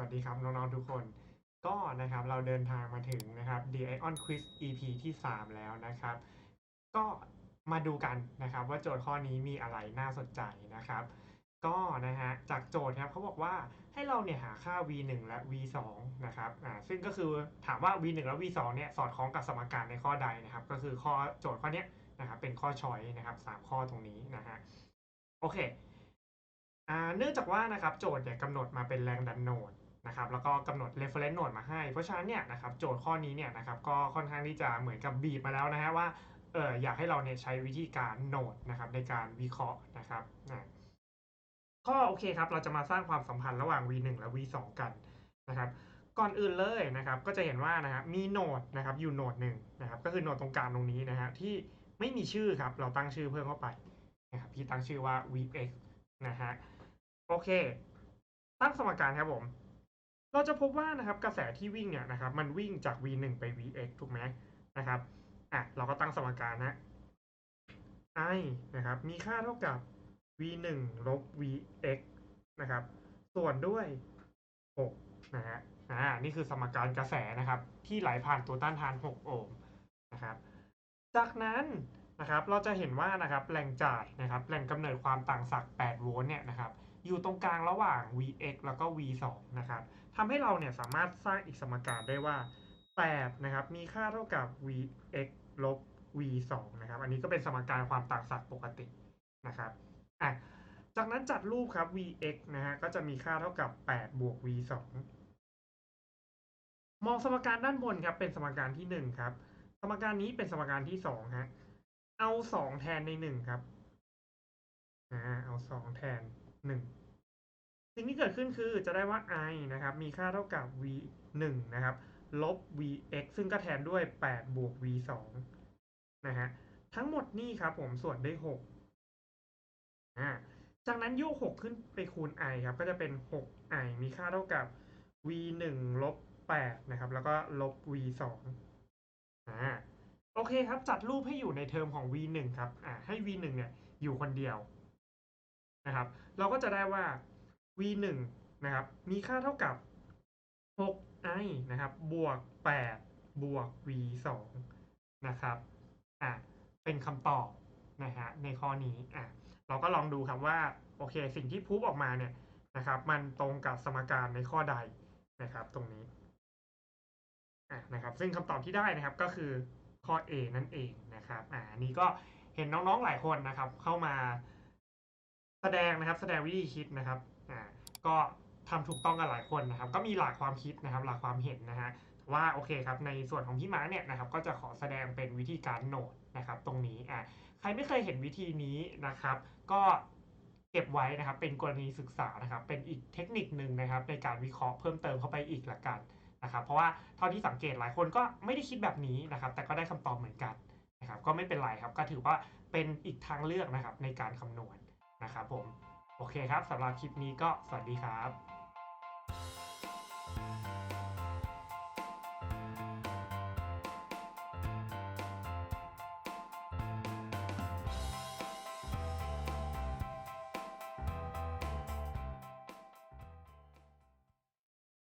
วัสดีครับ น้อง ๆ ทุกคน ก็นะครับเราเดินทางมาถึงนะครับ The Ion Quiz EP ที่ 3 แล้วนะครับ ก็มาดูกันนะครับว่าโจทย์ข้อนี้มีอะไรน่าสนใจนะครับ ก็นะฮะจากโจทย์ครับเขาบอกว่าให้เราเนี่ยหาค่า v1 และ v2 นะครับอ่าซึ่งก็คือถามว่า v1 และ v2 เนี่ยสอดคล้องกับสมการในข้อใดนะครับ ก็คือข้อโจทย์ข้อนี้นะครับเป็นข้อชอยนะครับสามข้อตรงนี้นะฮะโอเคอ่าเนื่องจากว่านะครับโจทย์เนี่ยกำหนดมาเป็นแรงดันโนด นะครับแล้วก็กำหนด reference node มาให้ เพราะฉะนั้นเนี่ยนะครับโจทย์ข้อนี้เนี่ยนะครับก็ค่อนข้างที่จะเหมือนกับบีบมาแล้วนะฮะว่าเอออยากให้เราเนี่ยใช้วิธีการโนดนะครับในการวิเคราะห์นะครับนะก็โอเคครับเราจะมาสร้างความสัมพันธ์ระหว่าง v1 และ v2 กันนะครับก่อนอื่นเลยนะครับก็จะเห็นว่านะครับมีโนดนะครับอยู่โนดหนึ่งนะครับก็คือโนดตรงกลางตรงนี้นะฮะที่ไม่มีชื่อครับเราตั้งชื่อเพิ่มเข้าไปนะครับพี่ตั้งชื่อว่า vx นะฮะโอเค ตั้งสมการครับผม เราจะพบว่านะครับกระแสที่วิ่งเนี่ยนะครับมันวิ่งจาก v1 ไป vx ถูกไหมนะครับอะเราก็ตั้งสมการนะ i นะครับมีค่าเท่ากับ v1 ลบ vx นะครับส่วนด้วย 6 นะฮะอ่านี่คือสมการกระแสนะครับที่ไหลผ่านตัวต้านทาน 6 โอห์มนะครับจากนั้นนะครับเราจะเห็นว่านะครับแหล่งจ่ายนะครับแหล่งกำเนิดความต่างศักย์8โวลต์เนี่ยนะครับ อยู่ตรงกลางระหว่าง Vx แล้วก็ V2 นะครับทำให้เราเนี่ยสามารถสร้างอีกสมการได้ว่า8นะครับมีค่าเท่ากับ Vx ลบ V2 นะครับอันนี้ก็เป็นสมการความต่างศักย์ปกตินะครับอะจากนั้นจัดรูปครับ Vx นะฮะก็จะมีค่าเท่ากับ8บวก V2 มองสมการด้านบนครับเป็นสมการที่หนึ่งครับ สมการนี้เป็นสมการที่สองฮะเอาสองแทนในหนึ่งครับอ่าเอาสองแทน หนึ่งสิ่งที่เกิดขึ้นคือจะได้ว่า i นะครับมีค่าเท่ากับ v หนึ่งนะครับลบ vx ซึ่งก็แทนด้วยแปดบวก v สองนะฮะทั้งหมดนี่ครับผมส่วนด้วยหกอ่าจากนั้นโยกหกขึ้นไปคูณ i ครับ ก็จะเป็นหก i มีค่าเท่ากับ v หนึ่งลบแปดนะครับ แล้วก็ลบ v สองอ่าโอเคครับ จัดรูปให้อยู่ในเทอมของ v หนึ่งครับอ่าให้ v หนึ่งเนี่ยอยู่คนเดียว นะครับ เราก็จะได้ว่า v หนึ่งนะครับ มีค่าเท่ากับหก i นะครับ บวกแปดบวก v สองนะครับ อ่าเป็นคำตอบนะฮะ ในข้อนี้ อ่าเราก็ลองดูครับว่า โอเค สิ่งที่พูดออกมาเนี่ยนะครับ มันตรงกับสมการในข้อใดนะครับ ตรงนี้ อะ นะครับ ซึ่งคำตอบที่ได้นะครับก็คือข้อ A นั่นเองนะครับ อ่านนี้ก็เห็นน้องๆหลายคนนะครับ เข้ามา แสดงนะครับ แสดงวิธีคิดนะครับอ่าก็ทำถูกต้องกันหลายคนนะครับ ก็มีหลากความคิดนะครับ หลากความเห็นนะฮะว่าโอเคครับในส่วนของพี่ม้าเนี่ยนะครับก็จะขอแสดงเป็นวิธีการโหนดนะครับตรงนี้อ่าใครไม่เคยเห็นวิธีนี้นะครับ ก็เก็บไว้นะครับเป็นกรณีศึกษานะครับ เป็นอีกเทคนิคหนึ่งนะครับ ในการวิเคราะห์เพิ่มเติมเข้าไปอีกละกันนะครับ เพราะว่าเท่าที่สังเกตหลายคนก็ไม่ได้คิดแบบนี้นะครับ แต่ก็ได้คำตอบเหมือนกันนะครับ ก็ไม่เป็นไรครับก็ถือว่าเป็นอีกทางเลือกนะครับในการคำนวณ นะครับผม โอเคครับสำหรับคลิปนี้ก็สวัสดีครับ